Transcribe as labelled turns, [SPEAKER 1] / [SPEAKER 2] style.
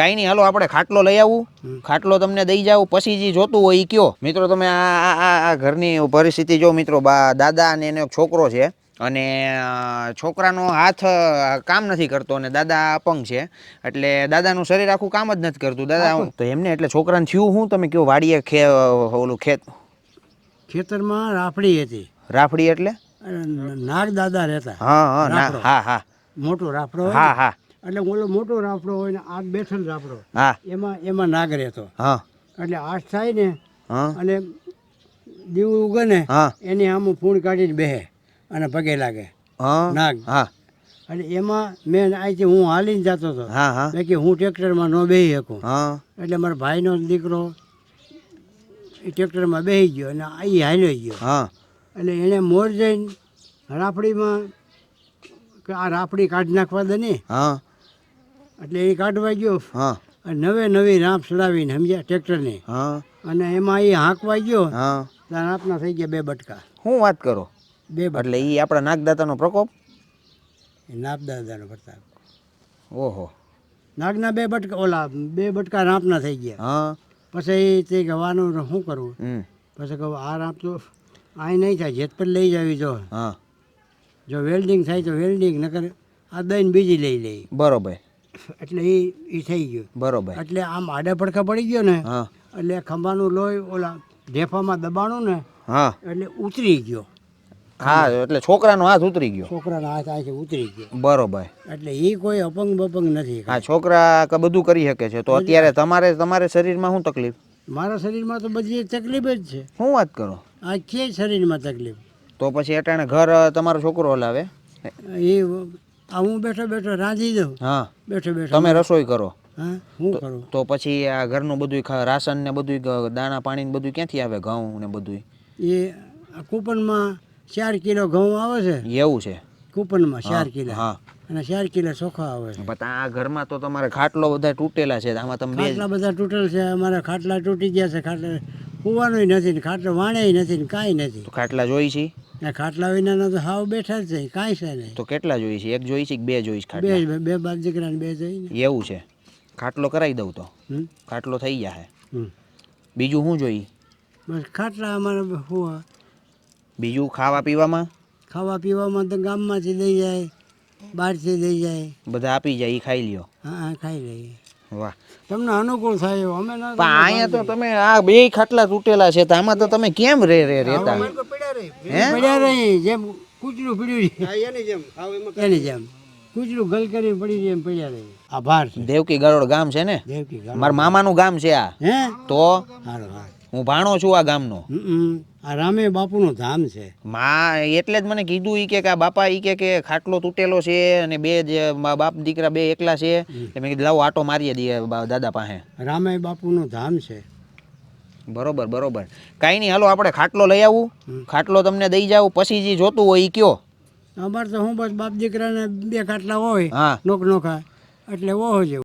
[SPEAKER 1] કાંઈ નહીં હાલો આપણે ખાટલો લઈ આવું. ખાટલો તમને દઈ જાવ પછી જે જોતું હોય એ કયો. મિત્રો તમે આ આ- ઘરની પરિસ્થિતિ જો મિત્રો બા દાદા અને એનો છોકરો છે અને છોકરાનો હાથ કામ નથી કરતો અને દાદા અપંગ છે એટલે દાદાનું શરીર આખું કામ જ નથી કરતું. દાદા તો એમને એટલે છોકરાને થયું હું? તમે કયો વાડીએ ખે ઓલું ખેત
[SPEAKER 2] ખેતરમાં રાફડી હતી.
[SPEAKER 1] રાફડી એટલે?
[SPEAKER 2] નાગ દાદા રહેતા.
[SPEAKER 1] હા હા હા હા.
[SPEAKER 2] મોટો રાફડો
[SPEAKER 1] હા હા.
[SPEAKER 2] એટલે ઓલો મોટો રાફડો હોય ને આ બેઠેલ રાફડો
[SPEAKER 1] હા.
[SPEAKER 2] એમાં એમાં નાગ રહેતો.
[SPEAKER 1] હા.
[SPEAKER 2] એટલે આઠ થાય ને
[SPEAKER 1] હા.
[SPEAKER 2] અને દીવ ઉગે ને
[SPEAKER 1] હા.
[SPEAKER 2] એની આમ ફૂણ કાઢીને બેહે અને પગે લાગે.
[SPEAKER 1] હા.
[SPEAKER 2] નાગ.
[SPEAKER 1] હા.
[SPEAKER 2] એટલે એમાં મેં અહીંથી હું હાલીને જતો હતો.
[SPEAKER 1] હા હા.
[SPEAKER 2] મેં કે હું ટ્રેક્ટરમાં ન બેહી શકું.
[SPEAKER 1] હા.
[SPEAKER 2] એટલે મારા ભાઈનો દીકરો એ ટ્રેક્ટરમાં બેસી ગયો અને એ હાલ્યો ગયો.
[SPEAKER 1] હા.
[SPEAKER 2] એટલે એણે મોર જઈને રાફડીમાં આ રાફડી કાઢી નાખવા દે ને
[SPEAKER 1] હા.
[SPEAKER 2] એટલે એ કાઢવા ગયો.
[SPEAKER 1] હા.
[SPEAKER 2] અને નવે નવી રાંપ ચડાવીને સમજ્યા ટ્રેક્ટરની.
[SPEAKER 1] હા.
[SPEAKER 2] અને એમાં એ હાંકવા ગયો.
[SPEAKER 1] હા.
[SPEAKER 2] ત્યાં રાંપના થઈ ગયા બે બટકા.
[SPEAKER 1] શું વાત કરો?
[SPEAKER 2] બે
[SPEAKER 1] એટલે એ આપણા નાગદાતાનો પ્રકોપ?
[SPEAKER 2] એ નાપદાદાનો પ્રતાપ.
[SPEAKER 1] ઓહો.
[SPEAKER 2] નાગના બે બટકા ઓલા બે બટકા રાંપના થઈ ગયા.
[SPEAKER 1] હા.
[SPEAKER 2] પછી તે ગવાનું શું કરવું પછી કહું આ રાંપ તો અહીં નહીં થાય જેત પર લઈ જવી જો
[SPEAKER 1] હા.
[SPEAKER 2] જો વેલ્ડિંગ થાય તો વેલ્ડિંગ નકર આ દઈને બીજી લઈ લઈ
[SPEAKER 1] બરોબર.
[SPEAKER 2] એટલે એ એ થઈ ગયું.
[SPEAKER 1] બરોબર.
[SPEAKER 2] એટલે આમ આડે પડખા પડી ગયો ને
[SPEAKER 1] હા.
[SPEAKER 2] એટલે ખંભાનું લોહી ઓલા ઢેફામાં દબાણું ને
[SPEAKER 1] હા.
[SPEAKER 2] એટલે ઉતરી ગયો.
[SPEAKER 1] હા એટલે છોકરાનો હાથ ઉતરી ગયો.
[SPEAKER 2] છોકરાનો હાથ આથી ઉતરી ગયો.
[SPEAKER 1] બરોબર.
[SPEAKER 2] એટલે એ કોઈ અપંગ બપંગ નથી
[SPEAKER 1] હા છોકરા કે બધું કરી શકે છે. તો અત્યારે તમારે તમારે શરીરમાં શું તકલીફ?
[SPEAKER 2] મારા શરીરમાં તો બધી તકલીફ જ છે.
[SPEAKER 1] શું વાત કરો?
[SPEAKER 2] આ કે શરીરમાં તકલીફ.
[SPEAKER 1] તો પછી અટાણે ઘર તમારો છોકરો હલાવે?
[SPEAKER 2] એ આ હું બેઠો બેઠો રાંધી દઉં.
[SPEAKER 1] હા.
[SPEAKER 2] બેઠો બેઠો
[SPEAKER 1] તમે રસોઈ કરો.
[SPEAKER 2] હા હું કરું.
[SPEAKER 1] તો પછી આ ઘરનું બધું રાશન ને બધું દાણા પાણી ને બધું ક્યાંથી આવે ઘઉં ને બધું
[SPEAKER 2] એ કૂપનમાં ચાર કિલો ઘઉં આવે છે.
[SPEAKER 1] એવું છે.
[SPEAKER 2] કૂપનમાં ચાર કિલો.
[SPEAKER 1] હા.
[SPEAKER 2] અને ચાર કિલો ચોખા આવે છે.
[SPEAKER 1] પણ આ ઘરમાં તો તમારે ખાટલો બધા તૂટેલા છે આમાં તમે
[SPEAKER 2] ખાટલા બધા તૂટેલ છે અમારા ખાટલા તૂટી ગયા છે ખાટલા કૂવાનું નથી ને ખાટલા વાણેય નથી ને કાંઈ નથી.
[SPEAKER 1] ખાટલા જોઈ છે.
[SPEAKER 2] ને ખાટલા વિનાના તો હાવ બેઠા જ છે કાંઈ છે નહીં.
[SPEAKER 1] તો કેટલા જોઈ છે? એક જોઈ છે કે બે જોઈશ છે
[SPEAKER 2] બે બે બાર દીકરા બે જઈને.
[SPEAKER 1] એવું છે. ખાટલો કરાવી દઉં તો. ખાટલો થઈ જાય બીજું શું જોઈ?
[SPEAKER 2] બસ ખાટલા અમારે શું
[SPEAKER 1] બીજું ખાવા પીવામાં?
[SPEAKER 2] ખાવા પીવામાં તો ગામમાંથી દઈ જાય બહારથી દઈ જાય.
[SPEAKER 1] બધા આપી જાય એ ખાઈ લ્યો.
[SPEAKER 2] હા હા ખાઈ લઈએ.
[SPEAKER 1] વાહ.
[SPEAKER 2] તમને અનુકૂળ થાય એવું અમે ના
[SPEAKER 1] પણ અહીંયા તો તમે આ બે ખાટલા તૂટેલા છે તો આમાં તો તમે કેમ રે રે રહેતા? હે?
[SPEAKER 2] પડ્યા રહી જેમ કૂચલું પડ્યું એની જેમ. એની જેમ. કૂચલું ગલ કરીને પડી જાય પડ્યા રહી આભાર
[SPEAKER 1] દેવકી ગરોડ ગામ છે ને?
[SPEAKER 2] દેવકી
[SPEAKER 1] મારા મામાનું ગામ છે આ.
[SPEAKER 2] હે?
[SPEAKER 1] તો હું ભાણો છું આ ગામનો.
[SPEAKER 2] આ રામે બાપુનું ધામ છે.
[SPEAKER 1] મા એટલે જ મને કીધું ઈ કે કે આ બાપા ઈ કે કે ખાટલો તૂટેલો છે અને બે જે બાપ દીકરા બે એકલા છે. એટલે મેં કીધું લાવો આટો મારીએ દઈએ દાદા પાસે.
[SPEAKER 2] રામે બાપુનું ધામ છે.
[SPEAKER 1] બરોબર બરોબર. કાંઈ નહીં હાલો આપણે ખાટલો લઈ આવું. ખાટલો તમને દઈ જાવ પછી જે જોતું હોય એ કયો.
[SPEAKER 2] અમારે તો હું બસ બાપ દીકરાને બે ખાટલા હોય
[SPEAKER 1] હા.
[SPEAKER 2] નોક નોખા એટલે ઓહો જેવું.